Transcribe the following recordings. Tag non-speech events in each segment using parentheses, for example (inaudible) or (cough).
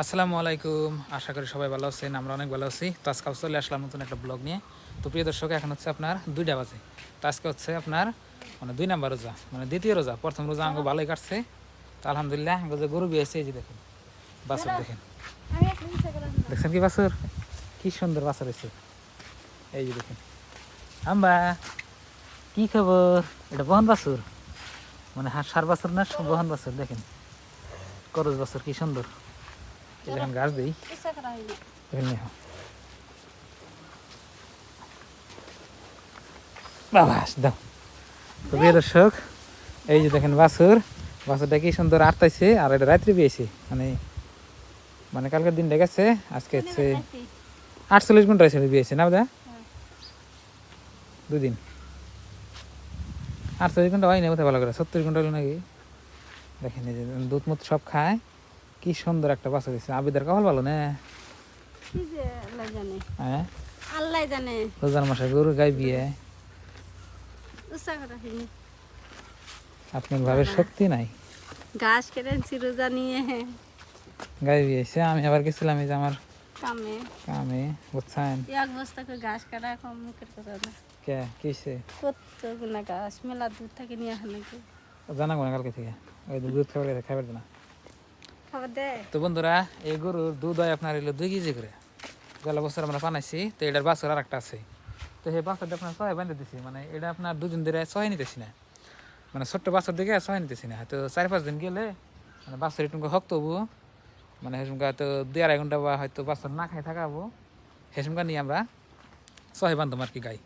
আসসালামু আলাইকুম। আশা করি সবাই ভালো আছেন আমরা অনেক ভালো আছি। তো আজকে চলে আসলাম নতুন একটা ব্লগ নিয়ে। তো প্রিয় দর্শক এখন হচ্ছে আপনার দুইটা বাজে। তো আজকে হচ্ছে আপনার মানে দুই নাম্বার রোজা মানে দ্বিতীয় রোজা প্রথম রোজা আঙ্গ ভালোই কাটছে। তো আলহামদুলিল্লাহ আঙ্গ যে গরু বিয়েছে এই যে দেখেন বাছুর দেখেন। দেখছেন কি বাছুর? কি সুন্দর বাছুর হয়েছে। এই যে দেখেন। আম্বা কি খবর? এটা বহন বাছুর? মানে হাঁস সার বাছুর না বহন বাছুর? দেখেন। করজ বাছুর কি সুন্দর। এই গাছ দিই। দেখেন বাবা দাও। তো প্রিয় দর্শক এই যে দেখেন বাছুর বাছুরটা কি সুন্দর আটতাইছে আর এটা রাত্রি পেয়েছে মানে মানে কালকের দিনটা গেছে আজকে হচ্ছে আটচল্লিশ ঘণ্টা হয়েছে বিয়েছে না দাদা দুদিন। আটচল্লিশ ঘণ্টা হয়নি কোথায় ভালো করে। সত্তর ঘণ্টা হলো নাকি? দেখেন এই যে দুধ মুধ সব খায়। কি সুন্দর একটা বাছুর হয়েছে আবিদার কপাল ভালো না। হ্যাঁ? আল্লাহ জানে। রোজার মাসে গরু গাই বিয়ে আপনার ভাবের শক্তি নাই? ঘাস কেটেছি রোজা নিয়ে। গাই বিয়েছে আমি আবার গেছিলাম এই যে আমার কামে। কামে বুঝছেন? এক বস্তা করে ঘাস কাটা কম মুখের কথা না। কে? কিসে? কতগুলো ঘাস? মেলা দূর থেকে নিয়ে আসে নাকি? জানা না কালকে থেকে? ওই দুধ খাবার খাবার না তো বন্ধুরা, এই গরুর দুধ হয় আপনার এলো দুই কেজি করে। গেল বছর আমরা বানাইছি, তো এটার বাছর আর একটা আছে। তো সেই বাছরটা আপনার ছয় বাঁধে দিছি মানে এটা আপনার দুদিন ধরে ছয় নিতেছি না। মানে ছোট্ট বাছর দিকে ছয় নিতেছি না। হয়তো চার পাঁচ দিন গেলে মানে বাছর একটু হক তবু মানে হেসুমকা হয়তো দুই আড়াই ঘণ্টা বা হয়তো বাছর না খাই থাকাবো হেসুমকা নিয়ে আমরা ছয় বান্ধব আর কি গাই।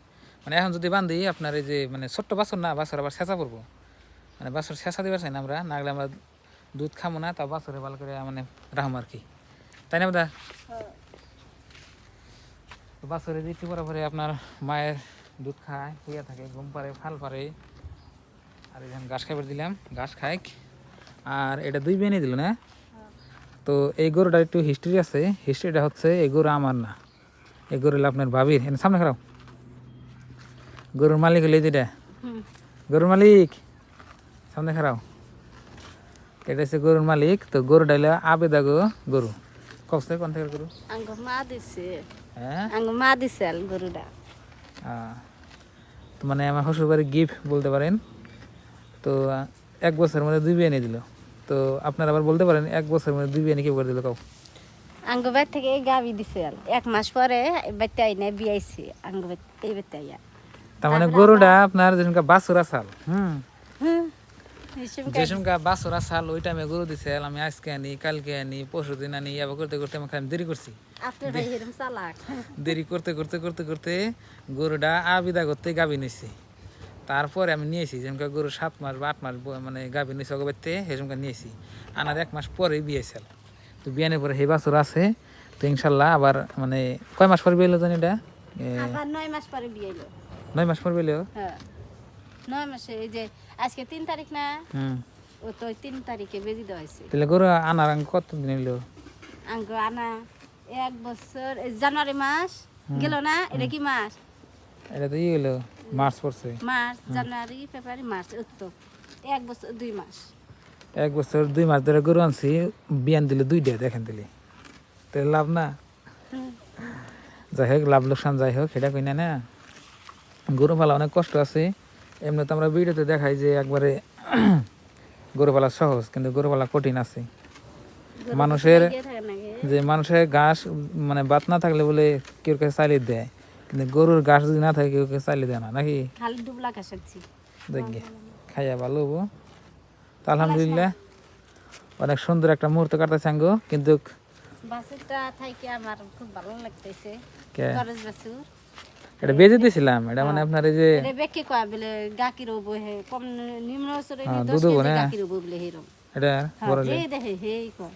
মানে এখন যদি বান্ধি, আপনার এই যে মানে ছোট্ট বাছর না, বাছর আবার ছেঁচা পড়ব মানে বাছর ছেঁচা দিবার চাই না আমরা, না গেলে আমরা দুধ খামো না তা বাছরে ভালো করে মানে রাখব আর কি। তাই না দাদা বাছরে দিতে পরে পরে আপনার মায়ের দুধ খায় শুয়ে থাকে ঘুম পারে ফাল পারে আর এখানে ঘাস খাবার দিলাম ঘাস খাই আর এটা দুই বেনে দিল না? তো এই গরুটার একটু হিস্ট্রি আছে। হিস্ট্রিটা হচ্ছে এই গরু আমার না। এই গরু আপনার ভাবির। এনে সামনে খারাপ গরুর মালিক হলে যেটা গরুর মালিক সামনে খারাপ এটা হচ্ছে গরুর মালিক। তো গরু ডাইলে আবেদা গো গরু। কষ্ট কোন থেকে গরু? আঙ্গ মা দিছে। হ্যাঁ? আঙ্গ মা দিছে আল গরুটা। তো মানে আমার শ্বশুর বাড়ির গিফট বলতে পারেন। তো এক বছরের মধ্যে দুই বিয়ে এনে দিল। তো আপনারা আবার বলতে পারেন এক বছরের মধ্যে দুই বিয়ে এনে কি করে দিল কাউ আঙ্গ বাড়ি থেকে গাবি দিছে এক মাস পরে বাড়িতে আইনে বিয়াইছি আঙ্গ এই বাড়িতে আইয়া। তার মানে গরুটা আপনার যেসব বাছুরা চাল হুম? যেসব বাছুরা চাল ওই টাইমে গরু দিছে আমি আজকে আনি কালকে আনি পরশু দিন আনি এবার করতে করতে আমি খালি দেরি করছি। দেরি করতে করতে করতে করতে গরুটা আবিদা করতে গাবি নিয়েছি তারপরে আমি নিয়েছি যেমন গরু সাত মাস বা আট মাস মানে গাবি নিয়েছি অগবাইতে সেসমকা নিয়েছি। আনার এক মাস পরে বিয়েছিল তো বিয়ানের পরে সেই বাছুর আছে তো ইনশাল্লাহ আবার মানে কয় মাস পরে বিয়ে হলো জানি এটা? নয় মাস পরে বিয়ে নয় মাস পরে বিয়ে? হ্যাঁ। নয় মাসে এই যে আজকে তিন তারিখ না ও তো তিন তারিখে বেজি দেওয়া হয়েছে। তাহলে গরু আনার আঙ্গ কত দিন এলো আঙ্গ আনা এক বছর এই জানুয়ারি মাস গেল না? এটা কি মাস? এটা তো ইয়ে গেলো মার্চ পড়ছে। মার্চ জানুয়ারি ফেব্রুয়ারি মার্চ তো। এক বছর দুই মাস। এক বছর দুই মাস ধরে গরু আনছি বিয়ান দিলে দুইটা দেখেন দিলে। তাহলে লাভ না। যাই হোক লাভ লোকসান যাই হোক সেটা কই না না। গরু পালা অনেক কষ্ট আছে। এমনি তো আমরা ভিডিওতে দেখাই যে একবারে (clears throat) গরু পালা সহজ কিন্তু গরু পালা কঠিন আছে। মানুষের থাকে? যে মানুষের ঘাস মানে বাত না থাকলে বলে কেউ কাছে চালিয়ে দেয় কিন্তু গরুর ঘাস যদি না থাকে কেউ কাছে চালিয়ে দেয় না নাকি? খালি ডুবলা খাসাচ্ছি দেখি খাইয়া ভালো হব তো আলহামদুলিল্লাহ অনেক সুন্দর একটা মুহূর্ত কাটাচ্ছে আঙ্গো কিন্তু বাছুরটা থাইকে আমার খুব ভালো লাগতেছে। কে? খরচ বাছুর। এটা বেজে দিয়েছিলাম এটা মানে আপনার এই যে এটা বেকে কয় বলে গাকি রবো হে কম নিম্ন স্তরে হ্যাঁ, দশ দুধও কেজি না? গাকি বলে হেরম এটা বড় হ্যাঁ দেখে হেই কয়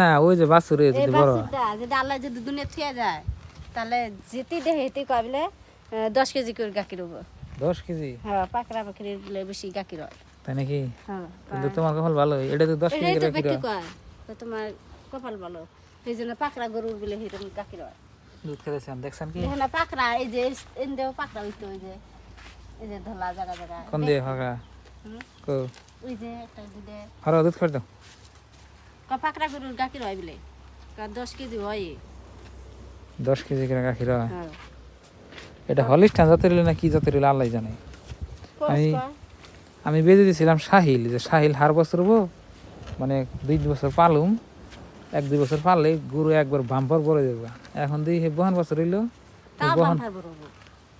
না ওই যে বাছুরে এই যদি বড়। হয়। যদি আল্লাহ যদি দুনিয়া থুয়া যায় তাহলে যেতে দেখে হেতে কয় বলে আহ, দশ কেজি করে গাকি রবো। দশ কেজি? হ্যাঁ পাকড়া পাকড়ি বলে বেশি গাকি রয়। তাই নাকি? হ্যাঁ কিন্তু তোমার কপাল ভালো এটা তো দশ কেজি তো তোমার কপাল ভালো। এই জন্য পাকড়া গরুর বলে হেরম গাকি রয়। দুধ খেতেছেন দেখছেন কি? এখানে পাকড়া এই যে এনদেও পাকড়া হইতো ওই যে এই যে ধলা জায়গা জায়গা কোন দিয়ে হুম, কো? ওই যে একটা দুধে। হর দুধ খেয়ে দাও। পাকড়া গরুর গাখির হয় বলে? কয় দশ কেজি হয়? দশ কেজি করে গাখির হয়? হ্যাঁ। এটা হলিস্টান জাতের না কি জাতের আল্লাহ জানে। আমি-? আমি বেঁধে দিয়েছিলাম সাহিল যে সাহিল হার বছর মানে দুই বছর পালুম। এক দুই বছর পারলে গরু একবার বাম্পার বড় দেবো। এখন দিই হে বহন বছর হইল বহন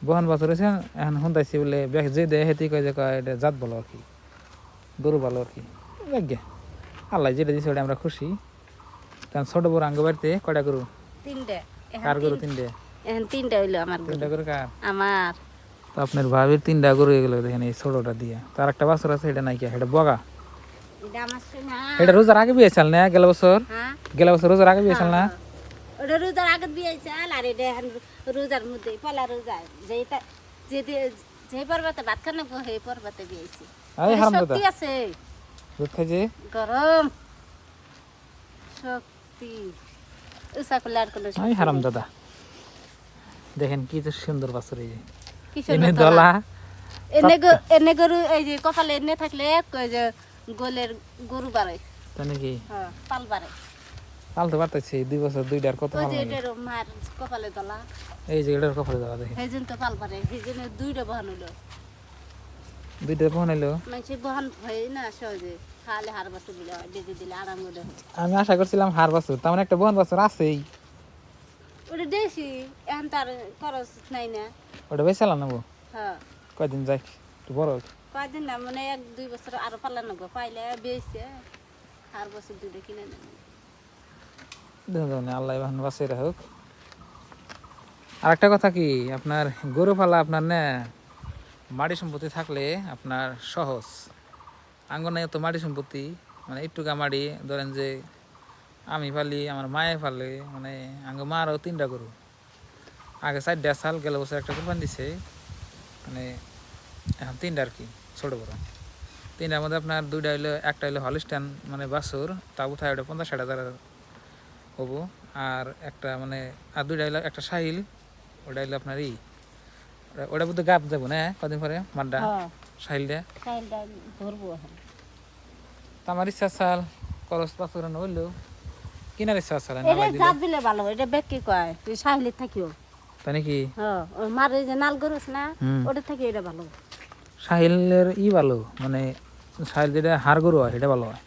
বহন বছর হয়েছে এখন শুনতাইছি বলে যে দেয় হেতি কয় যে কয় এটা জাত বলো আর কি গরু ভালো আর কি। যাজ্ঞা আল্লাহ যেটা দিছে ওটা আমরা খুশি। কারণ ছোট বড় আঙ্গ বাড়িতে কয়টা গরু? তিনটে। কার গরু তিন- তিনটে? এখন তিনটা হইল আমার তিনটা গরু কার? আমার। তো আপনার ভাবির তিনটা গরু এগুলো দেখেন এই ছোটটা দিয়ে। তার একটা বাছর আছে এটা নাই কি এটা বগা। এটা রোজার আগে বিয়েছিল না? গেল বছর? হ্যাঁ। গেল বছর রোজার আগে বিয়েছিল না? ওটা রোজার আগে দিয়ে চাল আর এটা রোজার মধ্যে পলা রোজা। যেটা যে যে পর্বতে ভাত খানে সেই পর্বতে দিয়েছি আরে হারাম দাদা শক্তি আছে। দুধ খাইছে? গরম। শক্তি উষা করলে আর কোনো আমি হারাম দাদা দেখেন কি তো সুন্দর বাছর এই যে। এনে দলা। গো- এনে গরু এই যে কপালে এনে থাকলে কই যে গোলের গরু বাড়ে তাই নাকি? হ্যাঁ পাল বাড়ে পালতে পারতেছি দুই বছর দুইটার কত ওই যে এটার মার কপালে দলা। এই যে এটার কপালে দেওয়া দেখেন সেই জন্য তো পাল বাড়ে সেই জন্য দুইটা বহান হইল। দুইটা ফোন এলো মানুষ বহান হয় না সহজে খালে হার বাটু দিলে বেঁধে দিলে আরাম করে আমি আশা করছিলাম হার বছর তার মানে একটা বহন বছর আছেই। ওটা দেশি এখন তার খরচ নাই না। ওটা বেচালাম নেব হ্যাঁ। কয়দিন যাই একটু বড়। কয়দিন না মানে এক, দুই পাইলে আল্লাহ কথা কি, আপনার গরু পালা আপনার না, মাটি সম্পত্তি থাকলে আপনার সহজ। আঙ্গনে তো মাটি সম্পত্তি মানে একটুকা মাটি, ধরেন যে আমি পালি, আমার মায়ে পালে মানে আঙ্গ মারও তিনটা গরু। আগে চারটা সাল গেল বছর একটা কোরবান দিছে মানে এখন তিনটা আর কি। ছোটো বড়। তিনটার মধ্যে আপনার দুইটা হইল একটা হইল হলিস্টান মানে বাছুর তা কোথায় ওটা পঞ্চাশ ষাট হাজার হব। আর একটা মানে আর দুইটা হইল একটা সাহিল ওটা হইল আপনার ই ওটা- বুদ্ধ গাপ যাব না কদিন পরে মাড্ডা হ্যাঁ। সাহিলটা তো আমার ইচ্ছা চাল খরচ পাঁচশো হইল কিনার ইচ্ছা চাল এটা জাত দিলে ভালো এটা বেগ কয় তুই সাহিলে থাকিও। তাই নাকি? হ্যাঁ মার যে নাল গরু না ওটা থেকে এটা ভালো। সাহিলের ই ভালো মানে সাহিল যেটা হাড় গরু হয় সেটা ভালো হয়।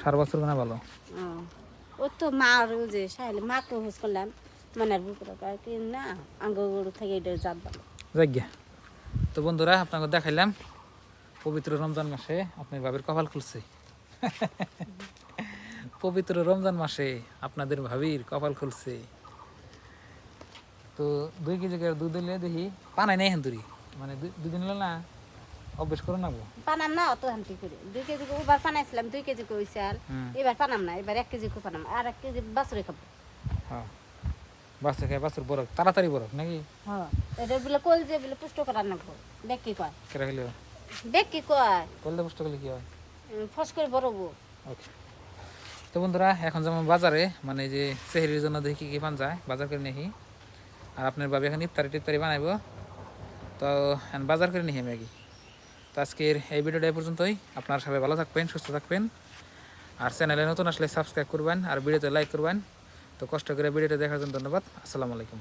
সার বছর মানে ভালো। ও তো মার যে সাহিলে মাকে হুস করলাম মনের বুকুরে কয় কি না আঙ্গ গরু থেকে এটা জাত ভালো। যাজ্ঞা তো বন্ধুরা আপনাকে দেখাইলাম পবিত্র রমজান মাসে আপনার ভাবির কপাল খুলছে। পবিত্র রমজান মাসে আপনাদের ভাবির কপাল খুলছে। তো দুই কেজি দুধ দিলে দেখি পানাই নেই হেন্দুরি মানে দুই- দুদিন হলো না অভ্যেস করে নাবো পানাম না অত হান্তি করে। দুই কেজি করে এবার পানাইছিলাম দুই কেজি করে চাল। এবার পানাম না এবার এক কেজি করে পানাম। আর এক কেজি বাছুরে খাব। হ্যাঁ। বাচ্চা খায় বাচ্চার বরফ তাড়াতাড়ি বরফ নাকি? হ্যাঁ এটা বলে কল যে বলে পুষ্ট করার নাকবো বেগ কি কয়। কেরা খেলে বেগ কি কয়। করলে পুষ্ট করলে কি হয়? ফস করে বড়বো ওকে। তো বন্ধুরা এখন যেমন বাজারে মানে যে সেহরির জন্য দেখি কি পান যায় বাজার করে নিহি আর আপনার বাবা এখন ইফতারি টিফতারি বানাইব। তো বাজার করে নিহি ম্যাগি তো আজকের এই ভিডিওটা এ পর্যন্তই। আপনার সবাই ভালো থাকবেন, সুস্থ থাকবেন। আর চ্যানেলে নতুন আসলে সাবস্ক্রাইব করবেন আর ভিডিওতে লাইক করবেন। তো কষ্ট করে ভিডিওটা দেখার জন্য ধন্যবাদ। আসসালামু আলাইকুম।